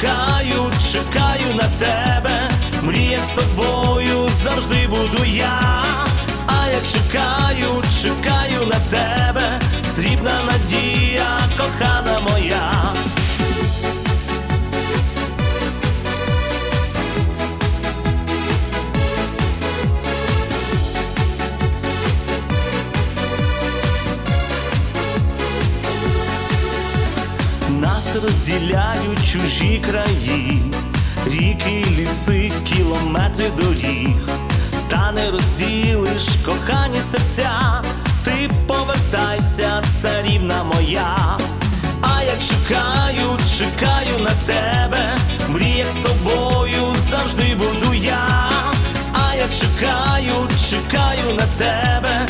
чекаю, чекаю на тебе, мрія з тобою завжди буду я, а я чекаю, чекаю на тебе, срібна надія Розділяють чужі краї, ріки, ліси, кілометри доріг, та не розділиш кохані серця, ти повертайся, царівна моя. А як чекаю, чекаю на тебе, в мріях з тобою завжди буду я. А як чекаю, чекаю на тебе,